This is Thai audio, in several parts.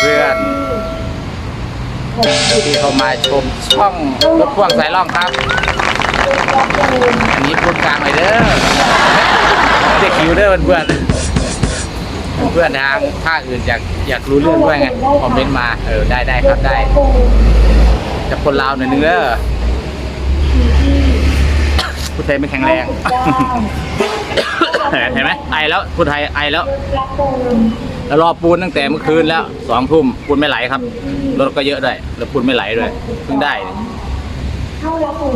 เพื่อนๆที่เข้ามาชมช่องรถพ่วงสายล่องครับ อันนี้พูดกลางเลยเด้อเด็กคิวเด้อเพื่อนๆเพื่อนทางภาคอื่นอยากอยากรู้เรื่องด้วยไงคอมเมนต์มาเออได้ได้ครับได้จะคนลาวหน่อยนึงเด้อพูดไทยไม่แข็งแรง เห็นไหมไอแล้วพูดไทยไอแล้ว แล้วรอปูนตั้งแต่เมื่อคืนแล้วสองทุ่มปูนไม่ไหลครับรถก็เยอะด้วยแล้วปูนไม่ไหลด้วยเพิ่งได้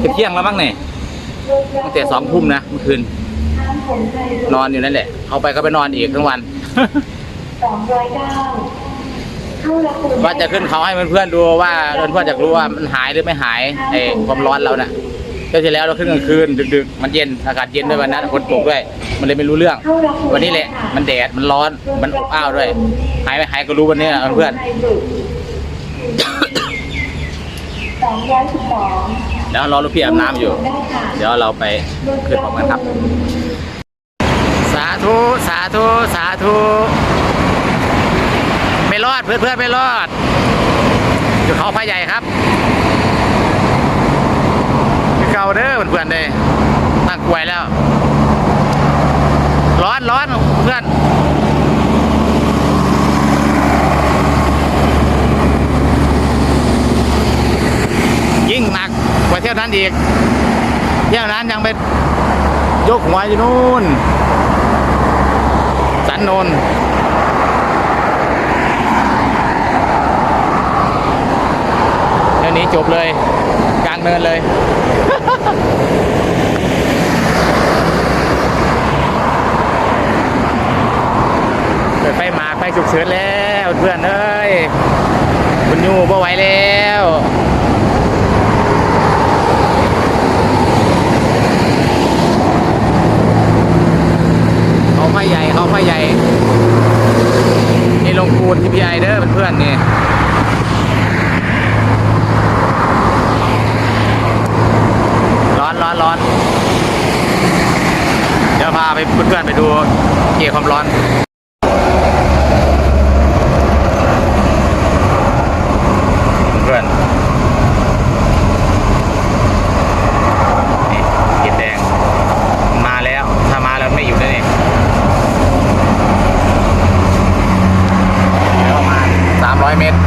จะเที่ยงแล้วมั้งเนี่ยตั้งแต่สองทุ่มนะเมื่อคืน นอนอยู่นั่นแหละเอาไปก็ไปนอนอีกทั้งวันว่าจะขึ้นเขาให้เพื่อนๆดูว่าเพื่อนๆอยากรู้ว่ามันหายหรือไม่หายไอ้ความร้อนเราน่ะเที่ยวที่แล้วเราขึ้นกลางคืนดึกๆ มันเย็นอากาศเย็นด้วยวันนั้นฝนตกด้วย มันเลยไม่รู้เรื่อง วันนี้แหละมันแดดมันร้อนมันอบอ้าวด้วย หายไม่หายก็รู้วันนี้นะเพื่อนสองร้อยสิบสองแล้วรอลูกพี่อาบน้ำอยู่ เดี๋ยวเราไปขึ้นพร้อมกันครับ สาธุสาธุสาธุไม่รอดเพื่อนๆไม่รอดอยู่เขาพระใหญ่ครับ เก่าเด้อเพื่อนๆเลยตั้งกวยแล้ว ร้อนร้อนเพื่อนยิ่งหนักกว่าเที่ยวนั้นอีกเที่ยวนั้นยังไปยกหัวอยู่นู่นสันนนเดี๋ยวนี้จบเลย เนินเลย เปิดไฟหมาไฟฉุกเฉินแล้วเพื่อนเอ้ยคุณยูบ่ไหวแล้วเขาไฟใหญ่เขาไฟใหญ่นี่ลงคูนที่พีไอเด้อเพื่อนๆนี่ ร้อนร้อนร้อนเดี๋ยวพาไปเพื่อนๆไปดูเกี่ยวความร้อน เพื่อนนี่กินแดง มาแล้ว ถ้ามาแล้วไม่อยู่นั่นเองแล้วประมาณสามร้อยเมตร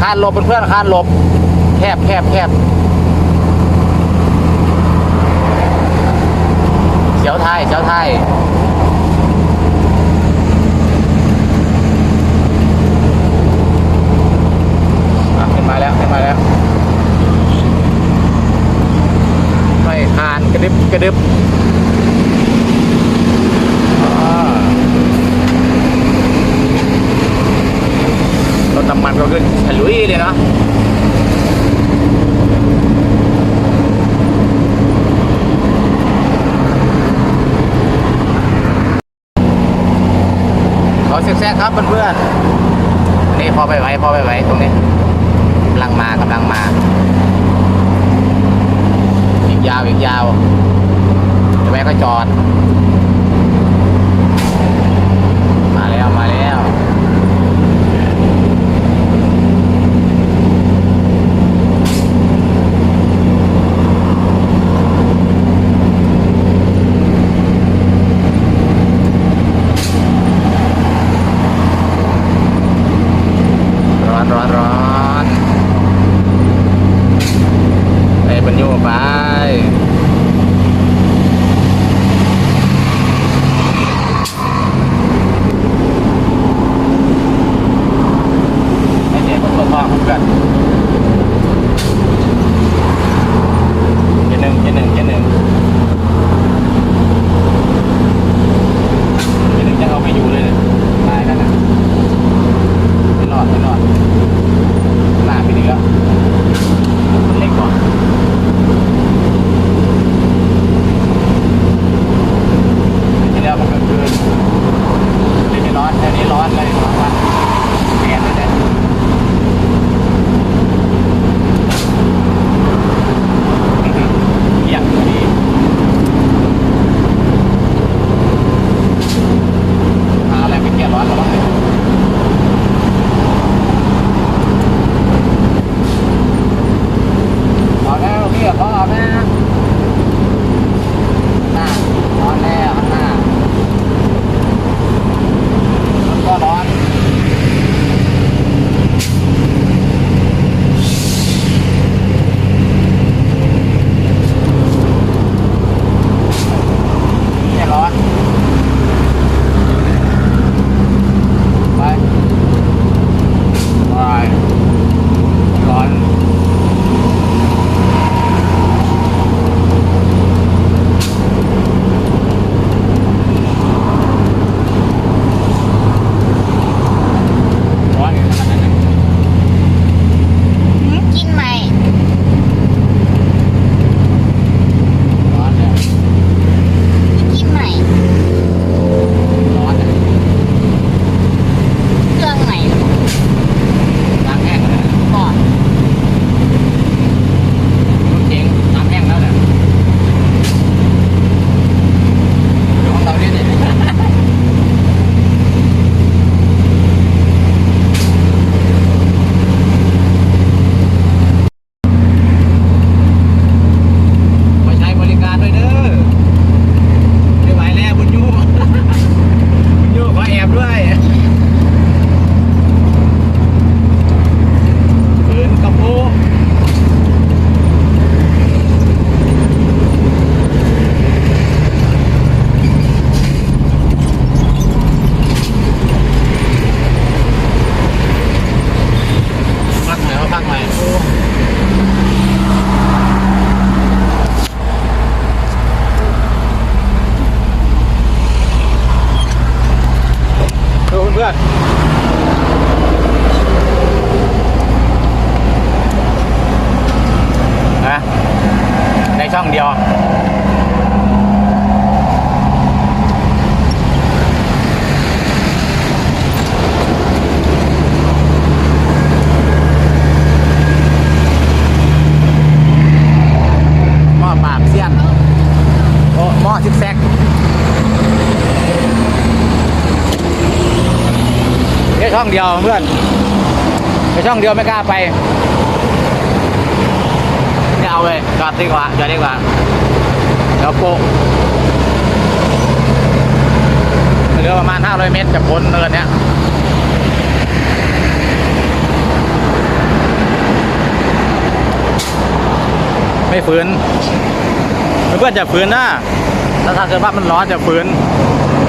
คาน หลบเพื่อนคานหลบแคบแคบแคบเสียวไทยเสียวไทยขึ้นมาแล้วขึ้นมาแล้วไม่คานกระดึบกระดึบอ่ารถน้ำมันก็ขึ้นฉลุยเลยเนาะเขาแซกๆครับเพื่อนๆนี่พอไปไว้พอไปไว้ตรงนี้กำลังมากำลังมาอีกยาวอีกยาวจะแวะก็จอด ช่องเดียวเพื่อน ไปช่องเดียวไม่กล้าไปไม่เอาเลยจอดดีกว่าจอดดีกว่าเดี๋ยวโปะเหลือประมาณ 500 เมตรจากพ้นเนินเนี้ยไม่ฝืนเพื่อนจะฝืนนะถ้าถ้าเกิดว่ามันร้อนจะฝืน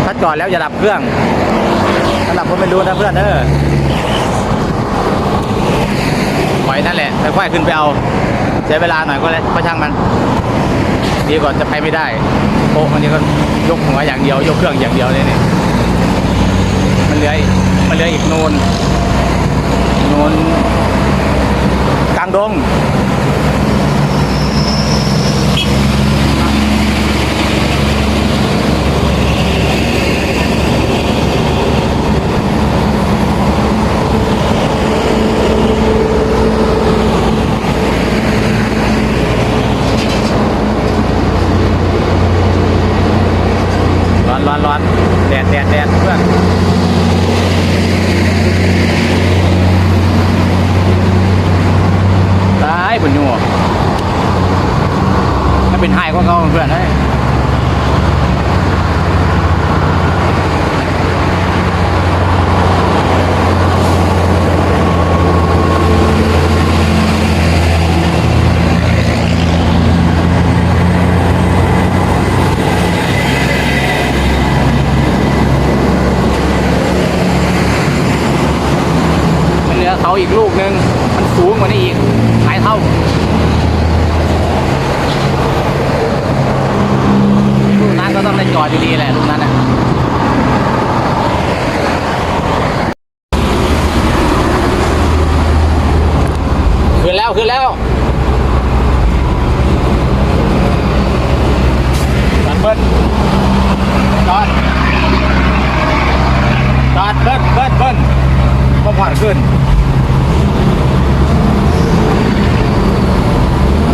ถ้าจอดแล้วอย่าดับเครื่อง สำหรับคนไม่รู้นะเพื่อนเออปล่อยนั่นแหละค่อยๆขึ้นไปเอาใช้เวลาหน่อยก็เลยก็ช่างมัน ดีกว่าจะไปไม่ได้โป๊ะมันนี่ก็ยกหัวอย่างเดียว ยกเครื่องอย่างเดียวเลยนี่มันเหลืออีกมันเหลืออีกโนนโนนกลางดง ร้อนร้อนร้อนแดดแดดแดดเพื่อนตายปุ่นอยู่ถ้าเป็นไฮก็เขาเพื่อนเฮ้ยมันเหลือเขาอีกลูกหนึ่งมันสูงกว่านี้อีกหลายเท่า ลูกนั้นก็ต้องได้จอดอยู่ดีแหละลูกนั้นน่ะขึ้นแล้วขึ้นแล้วจอดเบิ้ลจอดจอดเบิ้ลเบิ้ลเบิ้ลก็ผ่อนขึ้น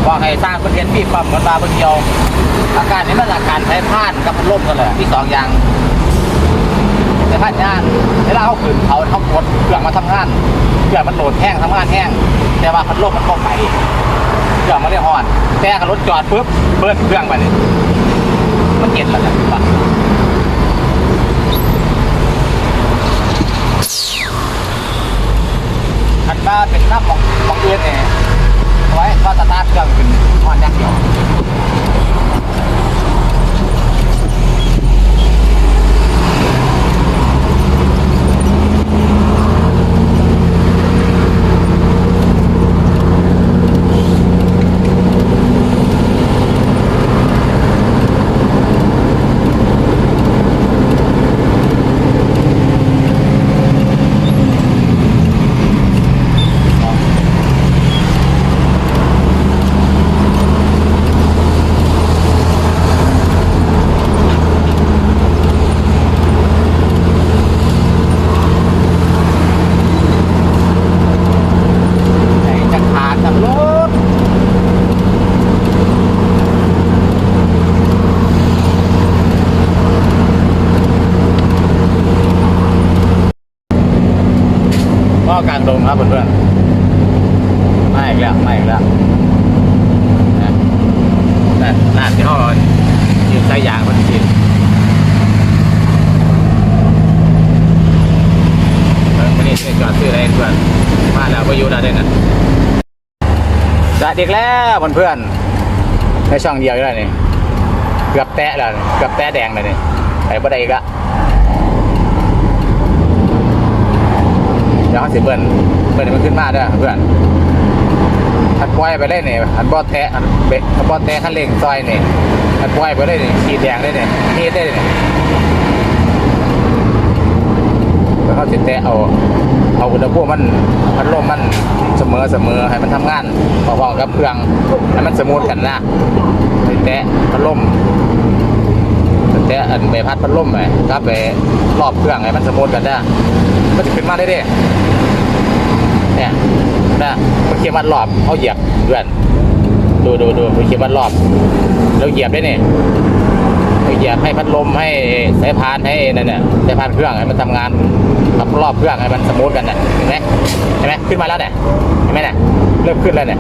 บอกให้ สร้างประเทศพี่ปั๊มกันมาเพื่อเดียวอาการนี้มันอาการใช้พานกับพัดลมกันเลยที่สองอย่างใช้พานยานเวลาเขาขึ้นเขาเขากดเครื่องมาทำงานเครื่องมันโหลดแห้งทำงานแห้ง แต่ว่าพัดลมมันก็ไปเครื่องมันได้ห่อนแต่กับรถจอดปุ๊บเปิดเครื่องไปเลยมันเย็นแล้วนะปะคันบ้าเป็นน้ำของของเอื้อนเนี่ย ไว้ก็สตาร์ทเครื่องขึ้นทอนอย่างเดียว ใจจะขาดกับรถก็กลางตรงครับเพื่อนๆไม่อีกแล้วไม่อีกแล้วนะนั่นนั่นที่เขายืนใช้ยางคนจีนเออวันนี้จะจอดซื้ออะไรเพื่อนมาแล้วไปอยู่ได้ด้วยนะสวัสดี แล้วเพื่อนๆในช่องเดียวอยู่แล้วนี่เกือบแตะแล้วเกือบแตะแดงเลยนี่ไปบ่ได้อีกละเดี๋ยวเขาสิเบิ้ลเบิ้ลมันขึ้นมาด้อเพื่อนหัดปล่อยไปเลยเนี่ยหัดบอแตะหัดเบะหัดบอแตะขั้นเร่งซอยเนี่ยหัดปล่อยไปเลยนี่ยขีดแดงเลยเนี่ยนี่ได้เลยแล้วเขาสิแตะเอาเอาอุณหภูมิมัน พัดลมมันเสมอเสมอให้มันทำงานพอๆกับเครื่องให้มันสมูทกันนะแตะพัดลมแตะอันใบพัดพัดลมไปก็ไปรอบเครื่องให้มันสมูทกันได้มันจะขึ้นมาได้ดิเนี่ยนะมันเขียนวัดรอบเอาเหยียบเพื่อนดูดูดูมันเขียนวัดรอบแล้วเหยียบได้เนี่ย เหยียบให้พัดลมให้สายพานให้นั่นเนี่ยสายพานเครื่องให้มันทำงานกับรอบเครื่องให้มันสมูทกันน่ะเห็นไหมเห็นไหมขึ้นมาแล้วเนี่ยเห็นไหมเนี่ยเริ่มขึ้นแล้วเนี่ย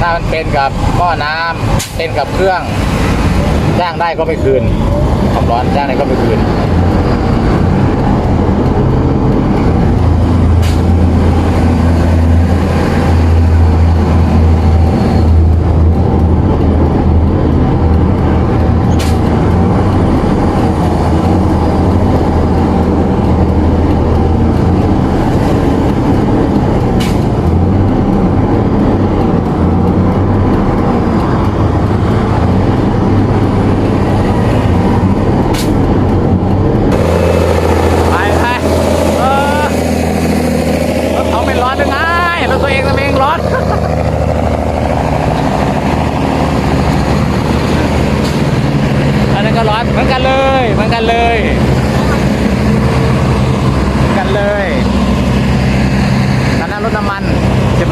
ถ้ามันเป็นกับหม้อน้ำเป็นกับเครื่องจ้างได้ก็ไม่คืนความร้อนจ้างได้ก็ไม่คืน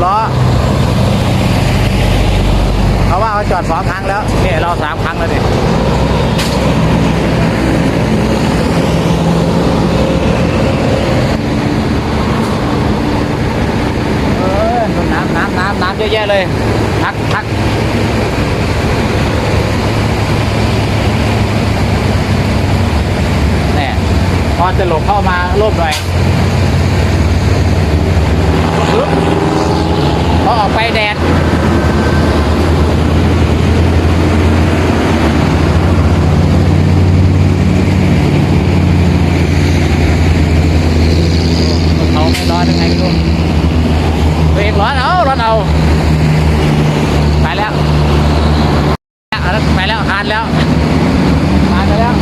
ล้อเพราะว่าเขาจอดสองครั้งแล้วเนี่ยเราสามครั้งแล้วนี่น้ำน้ำน้ำน้ำเยอะแยะเลยทักทักเนี่ยพอจะหลบเข้ามาโลบหน่อย พอออกไปแดด เขาไม่ร้อนยังไงไม่รู้ตัวเองร้อนเอาร้อนเอา ไปแล้วเอาแล้วไปแล้วหานแล้วหานไปแล้ว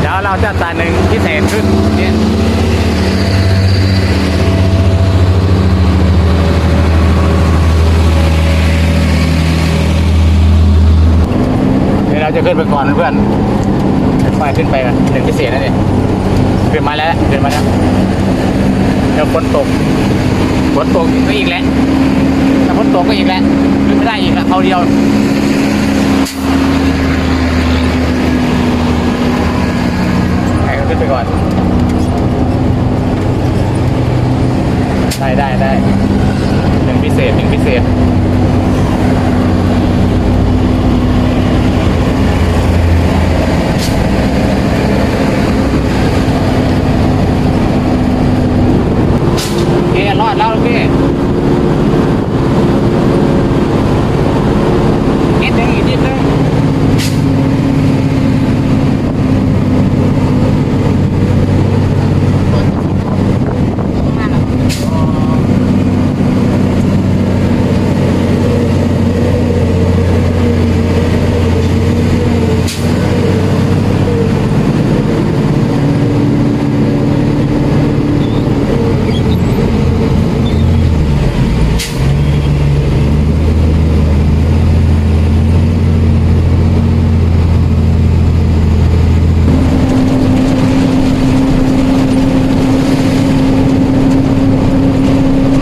เดี๋ยวเราจะตัดหนึ่งพิเศษขึ้นเนี่ยเดี๋ยวเราจะขึ้นไปก่อน เพื่อนค่อยๆขึ้นไปกันหนึ่งพิเศษนั่นเองขึ้นมาแล้วขึ้นมาแล้วเดี๋ยวฝนตกฝนตกก็อีกแล้วถ้าฝนตกก็อีกแล้วขึ้นไม่ได้อีกแล้วเอาเดียว ให้เขาขึ้นไปก่อน ได้ได้ได้หนึ่งพิเศษหนึ่งพิเศษ โอเครอดแล้วพี่นิดนึงอีกนิดนึง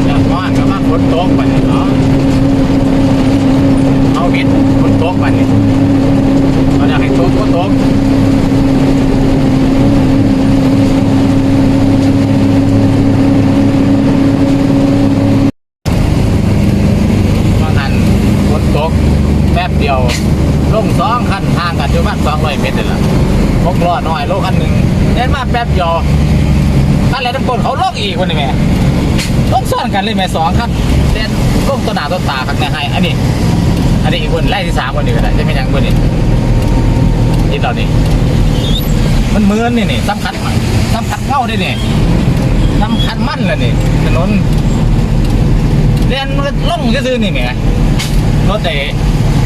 จากบ้านก็มาฝนตกไปเนาะเอาบิดฝนตกไปนี่เราอยากให้ตกก็ตกว่าหันฝนตกแป๊บเดียวลงสองคันห่างกันอยู่บ้านสองร้อยเมตรเลยล่ะพกล้อน้อยโลคันหนึ่งเล่นมาแป๊บเดียวคันอะไรทั้งคนเขาลงอีกวันนี้แม่ ต้องซ่อนกัน เลยแม่สองครับเด่นก้มตัวหนาตัวตาครับแม่ให้อันนี้ อันนี้อีกคนไล่ที่สามคนนี้ก็ได้จะเป็นยังคนนี้นี่ตอนนี้ มันเมือนนี่นี่สำคัญมันสำคัญเง่าด้วยนี่สำคัญมั่นเลยนี่ถนนเรียนมันล่องซื่อนี่แม่รถไอ้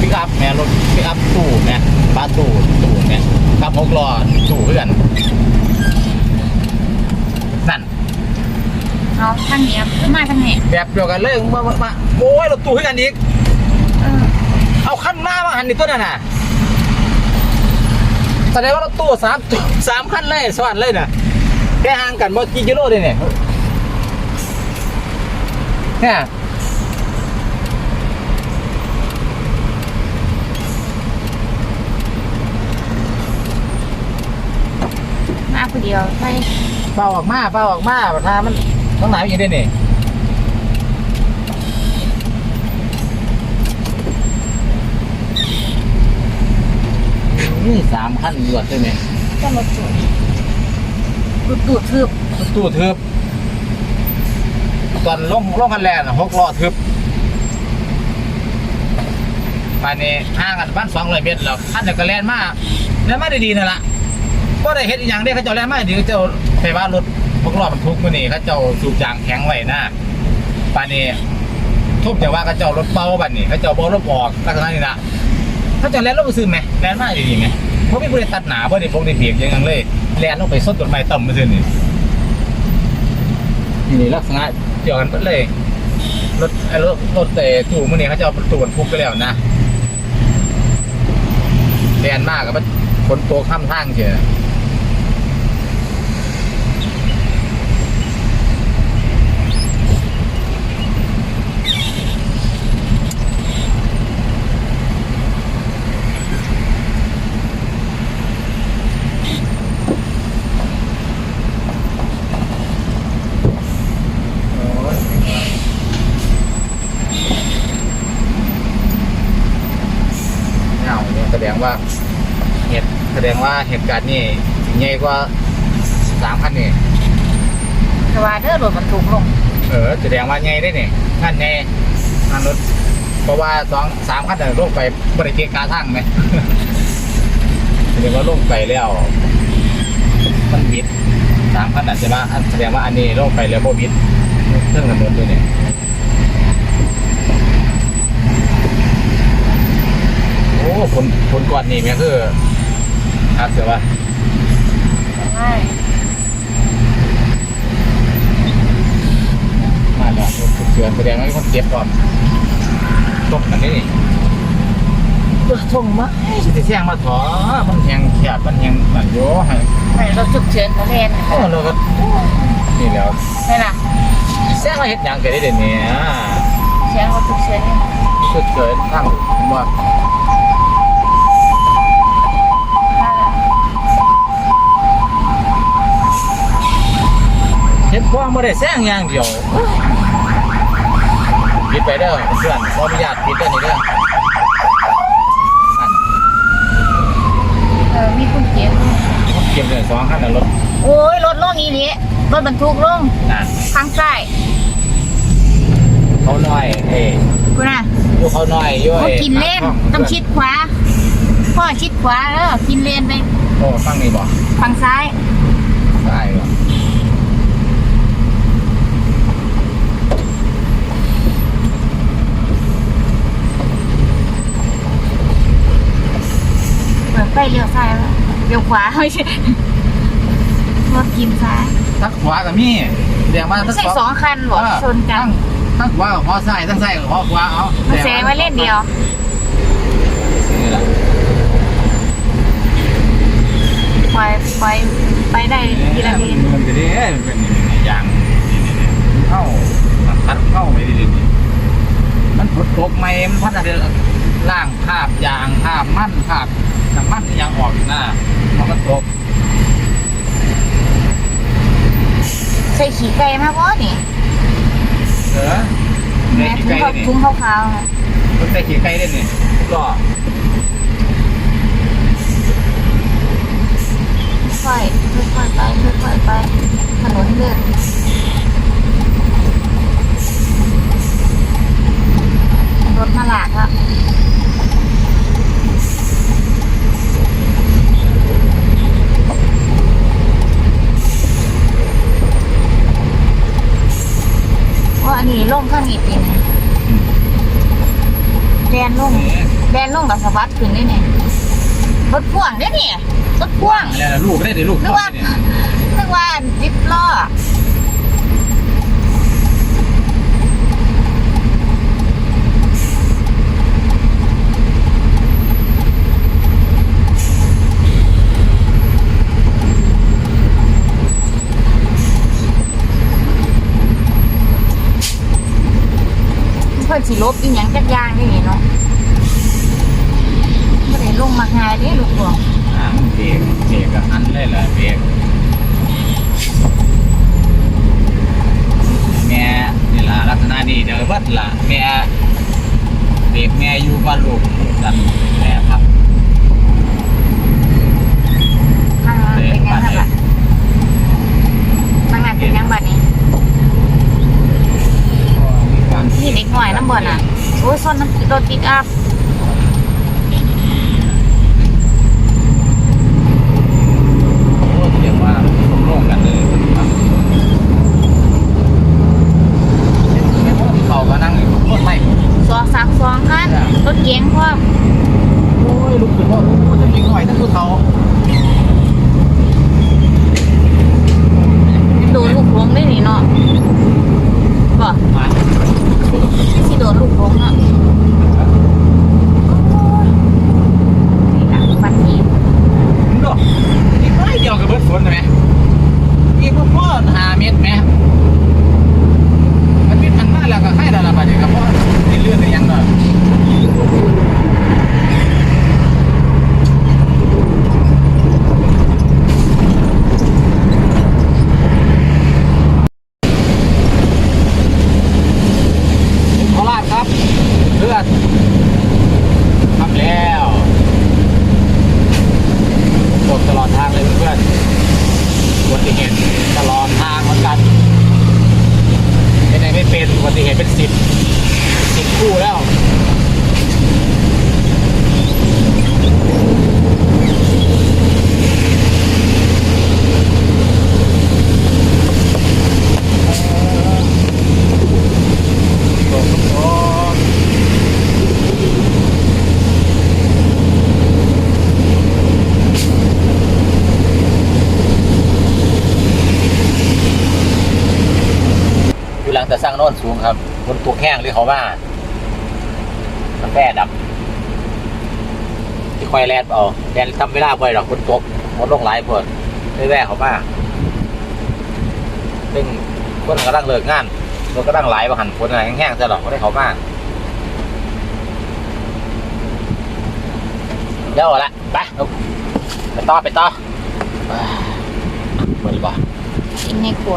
ปิกอัพแม่รถปิกอัพตู้แม่ป้าตู้ตู้แม่ขับหกล้อตู้เพื่อนนั่น เขาทางเนี้ยขึ้นมาทางนี้แบบเดียวกันเลยมามามาโอ้ยรถตู้ให้กันอีก เออเอาขั้นหน้ามาหันนี่ตัวนั่นน่ะแสดงว่ารถตู้สามสามขั้นเลยสวัสดเลยน่ะแค่ห่างกันบ่กี่กิโลเลยเนี่ยเนี่ยมาคนเดียวใช่เป่าออกมาเป่าออกมาประธานมัน ต้องไหนอยู่ด้วยนี่นี่สามขั้นรวดใช่ไหมก็รถจูดรถตูดทึบรถตู้ทึบตอนลงลงกันแลนด์หกล้อทึบปานนี้ห่างกันบ้านสองร้อยเมตรแล้วขั้นเดียวก็แลนมาแลนมาได้ดีนั่นละก็ได้เห็นอหย่างเดียวเขาเจ้าแลนมาดีเขาเจ้าไปว่ารถ หกล้อมันทุกมื่อนี้เขาเจ้าสูบยางแข็งไว้นะป่านนี้ทุบแต่ว่าเขาเจ้ารถเบาบัดนี้เขาเจ้าบารถออกลักษณะนี้นะเขาเจ้าแลนลงไปซื้อไหมแลนมาดีๆไหมเพราะไม่บริตัดหนาเพราะได้พวกได้เบียกยังงั้นเลยแลนลงไปส้นต้นไม้ต่ำมาซื้อนี่นี่ลักษณะเดียวกันหมดเลยรถไอ้รถรถแต่ตู้มื่อนี้เขาจะเอาประตูบรรทุกไปแล้วนะแดนมากกับมันฝนตกข้ามทางเชียวเงาเนี่ยแสดงว่าเหตุแส ดงว่าเหตุการณ์นี่ถึงใหญ่กว่าสามคันนี่แต่ว่าเด้อรถมันถูกลงเออแสดงว่าใหญ่ได้นี่คันใหญ่คันรถเพราะว่าสองสามคันเดินลงไปบริเกณกาทางไหมแสดงว่าลงไปแล้ว มันบิดสามคันอาจจะว่าอันแสดงว่าอันนี้ลงไปแล้วโบบิดเครื่องถนนตัวนี้โอ้ผลผลก่อนนี่แม่คือ ครับเสือว่าใช่มาแล้วรถฉุกเฉินแสดงว่ามีคนเจ็บก่อนตกกันนี่นี่รถส่งมาสิเสียงมาถอมันแหงแคบมันแหงนั่นโยให้ไม่รถฉุกเฉินเขาเรียนโอ้เราก็นี่แล้วใช่ล่ะแซงมาเฮ็ดหยังกันได้เดี๋ยวนี้เสียงรถฉุกเฉินเนี่ยฉุกเฉินทางผมว่า นั่นแหละ เฮ็ดพ่อบ่ได้แซงอย่างเดียวปิดไปเด้อเพื่อนขออนุญาตปิดเด้อนี่เด้อนั่นเออมีคนเจ็บเก็บเลยสองคันน่ะรถโอ้ยรถลงอีนี้รถบรรทุกลงนั่นทางซ้ายเขาน้อยเอ้ยกูน่ะอยู่เขาน้อยอยู่เขาไอ้กินเลนต้องชิดขวาพ่อชิดขวาแล้วกินเลนไปโอ้ฟังนี่บ่ฝั่งซ้ายได้บ่ เปิดไฟเลี้ยวซ้ายแล้วเลี้ยวขวาไม่ใช่รถกินซ้ายทั้งขวากับมีแสดงว่าไม่ทั้งใช่สองคันหรอเออชนกันทั้งขวากับขวาซ้ายทั้งซ้ายกับขวาขวาเอามันแซงไว้เล่นเดียวนี่แหละปล่อยปล่อยไปได้ทีละนิดมันจะได้เอ้ยมันเป็นนี่ๆยางนี่ๆเข้ามันพัดเข้าไปดิมันฝนตกไหมมันพัดอะไรล่างคาบยางคาบมั่นคาบ น้ำมันยางออกอยู่หน้ามันก็ตกใส่ขี่ไก่มากวะนี่เออแม่ใส่ถุงขี้เขาไก่นี่ถุงขาวๆน่ะมันใส่ขี้ไก่ได้นี่ก็ค่อยๆค่อยๆไปค่อยๆไปถนนเลื่อนรถมาหลากแล้ว ว่าอันนี้ล่งข้างนี้ปีนแดนล่งแดนล่งกับสะบัดขึ้นได้เนี่ยรถพ่วงได้เนี่ยรถพ่วงอะไรนะลูกได้ดิลูกนึกว่าเนี่ยนึกว่าดิบล้อ สิลบอีหยังจักอย่างนี่เนาะบ่ได้ลงมาง่ายเด้ลูกหลวงอ่าเบรกเบรกกับอันเลยแหละเบรกแม่นี่ล่ะลักษณะนี้เด้อวัดล่ะแม่เบรกแม่อยู่บ้านลูกกันแม่ครับทางนั้นเป็นยังไงล่ะทางนั้นเป็นยังบัดนี้ มีการ นี่เด็กหน่อยน้ำบ่น่ะโอ้ยซ่อนน้ำรถปิกอัพเรียกว่าร่วมกันเลยครับเขาก็นั่งอยู่รถไม่สองสามสองคันรถเก๋งพร้อม โอ้ยลุกขึ้นว่าโอ้จะยิงหน่อยทั้งคือเขา โดนลูกหลงได้นี่เนาะบ่ มา สิโดนลูกหลงเนาะนี่ล่ะบัดนี้ ดูอีกไม่เดียวกับเบิร์ดฝนใช่ไหมอีกพวกพ่อหาเม็ดไหมมันเป็นพันมาแล้วก็ให้ดาราบาดเจ็บกับพ่อในเลือดในยังหน่อยโคราชครับ เลือดทำแล้วตกตลอดทางเลยเพื่อนๆอุบัติเหตุตลอดทางเหมือนกันเป็นไงไม่เป็นอุบัติเหตุเป็นสิบสิบคู่แล้ว โอ้โหอยู่หลังแต่สร้างโน่นสูงครับ บนตัวแห้งหรือเขาว่ากาแฟดับ ที่คอยแลนเอาแลนทำเวลาบ่อยหรอกบนตกบนลงหลายพวดไม่แว่เขามาซึ่งคนกำลังเลิกงานรถก็ตั้งหลายว่าหันคนอะไรแห้งๆซะหรอกไม่ได้เขามาเดี๋ยวเอาละไปไปต่อไปต่ออ่าเปิดดีกว่ากินในครัว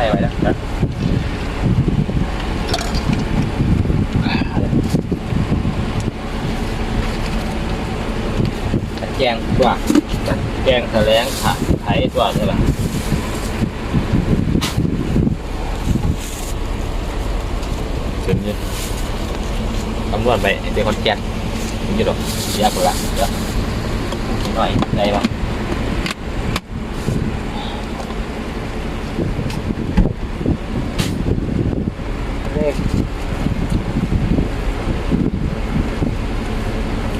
ใช่ไว้แล้วนะแจงตัวแจงแถลงค่ะไถตัวนี่แหละถึงอยืนตำรวจไปเด็กคนแก่นถึงอยืนหรอกเสียคนละเดี๋ยวนิดหน่อยได้ปะเลข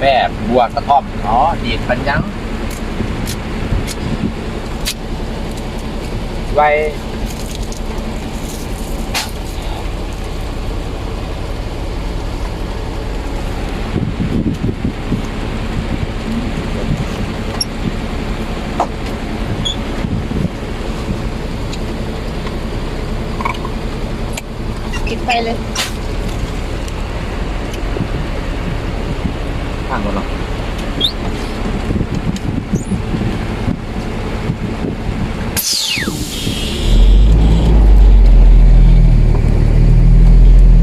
แบัวกระท่อมอ๋อดีดปัญญังไว้ปิดไฟเลยางบนเนาะ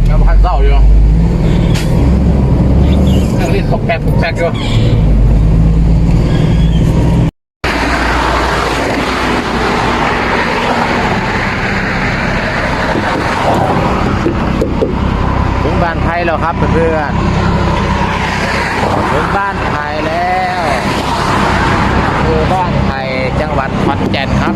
ยังพันเศร้าอยู่ยังรีบตกแปกตกแปกอยู่ถึงบ้านไทยแล้วครับเพื่อนๆ ถึงบ้านไผ่แล้วคือบ้านไผ่จังหวัดข อนแก่นครับ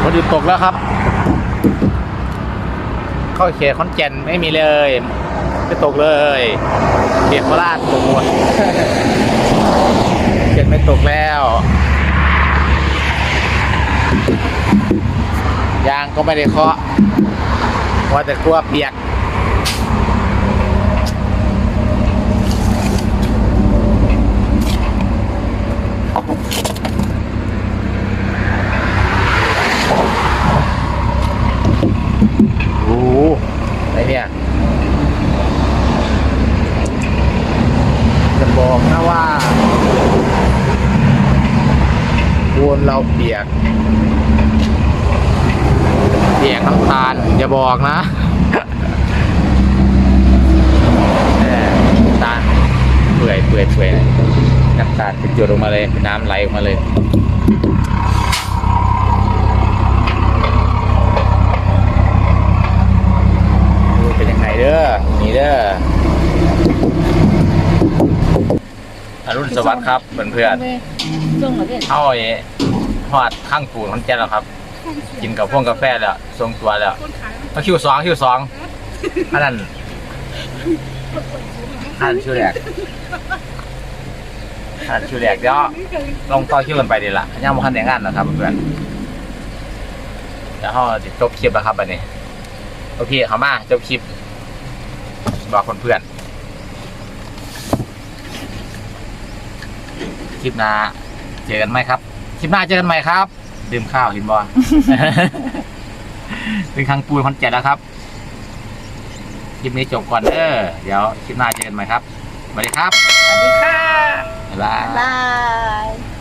ฝนหยุดตกแล้วครับ เข้าเขตขอนแก่นไม่มีเลยไม่ตกเลยเปียโคราชตกหมดเขตไม่ตกแล้วยางก็ไม่ได้เคาะว่าแต่กลัวเปียก เนี่ย จะบอกนะว่าปู นเราเปียก เปียกน้ำตาล อย่าบอกนะแหม่น้ำตาลเปื่อยเปื่อยเปื่อยน้ำตาลเป็นจุดออกมาเลยเป็นน้ำไหลออกมาเลยดูเป็นยังไงเด้อนี่เด้ออรุณสวัสดิ์ครับเพื่อนส่งมาเด้อๆเอา ไอ้หอดข้างปูนมันแก่แล้วครับ กินกับพวกกาแฟแล้วทรงตัวแล้วมาคิวสองคิวสองอันนั้นอันนั้นคิวแรกอันนั้นคิวแรกเดี๋ยวลองต่อคิวกันไปดีละยังไม่ทันแต่งงานนะครับเพื่อนเดี๋ยวเราจะจบคลิปแล้วครับบันนี้โอเคเขามาจบคลิป บอกเพื่อนๆคลิปหน้าเจอกันไหมครับ คลิปหน้าเจอกันใหม่ครับ ดื่มข้าวเห็นบอเป็นครั้งปูนคอนแก่นแล้วครับ คลิปนี้จบก่อนเด้อเดี๋ยวคลิปหน้าเจอกันใหม่ครับสวัสดีครับสวัสดีค่ะบ๊ายบายบ๊ายบาย